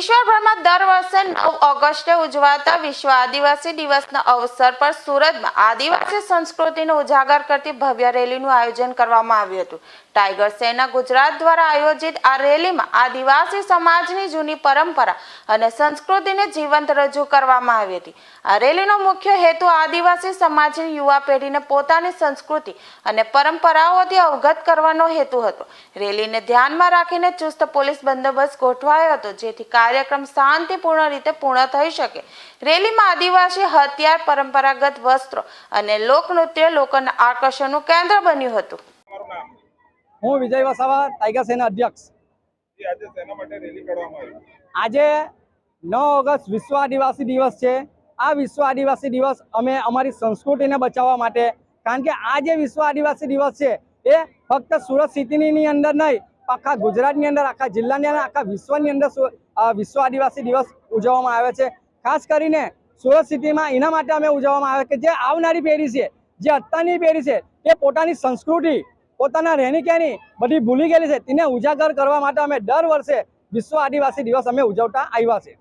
સુરતભરમાં દર વર્ષે નવ ઓગસ્ટે ઉજવાતા વિશ્વ આદિવાસી દિવસના અવસર પર સુરતમાં આદિવાસી સંસ્કૃતિને ઉજાગર કરતી ભવ્ય રેલીનું આયોજન કરવામાં આવ્યું હતું. ટાઈગર સેના ગુજરાત દ્વારા આયોજિત આ રેલીમાં આદિવાસી સમાજની જૂની પરંપરા અને સંસ્કૃતિને જીવંત રજૂ કરવામાં આવી હતી. આ રેલીનો મુખ્ય હેતુ આદિવાસી સમાજની યુવા પેઢીને પોતાની સંસ્કૃતિ અને પરંપરાઓથી અવગત કરવાનો હેતુ હતો. રેલીને ધ્યાનમાં રાખીને ચુસ્ત પોલીસ બંદોબસ્ત ગોઠવાયો હતો, જેથી કાર્યક્રમ શાંતિપૂર્ણ રીતે પૂર્ણ થઈ શકે. રેલીમાં આદિવાસી હથિયાર પરંપરાગત વસ્ત્રો અને લોકનૃત્ય લોકોના આકર્ષણનું કેન્દ્ર બન્યું હતું. હું વિજય વસાવા ટાઈગર સેના અધ્યક્ષ. જે આજે શેના માટે રેલી કાઢવામાં આવી? આજે નવ ઓગસ્ટ વિશ્વ આદિવાસી દિવસ છે. આ વિશ્વ આદિવાસી દિવસ અમે અમારી સંસ્કૃતિને બચાવવા માટે કારણ કે આ જે વિશ્વ આદિવાસી દિવસ છે એ ફક્ત સુરત સિટીની અંદર નહીં આખા ગુજરાતની અંદર, આખા જિલ્લાની અંદર, આખા વિશ્વની અંદર વિશ્વ આદિવાસી દિવસ ઉજવવામાં આવે છે. ખાસ કરીને સુરત સિટીમાં એના માટે અમે ઉજવવામાં આવે કે જે આવનારી પેઢી છે, જે અત્યારની પેઢી છે એ પોતાની સંસ્કૃતિ, પોતાના રહેણી કહેણી બધી ભૂલી ગયેલી છે. તેને ઉજાગર કરવા માટે અમે દર વર્ષે વિશ્વ આદિવાસી દિવસ અમે ઉજવતા આવ્યા છે.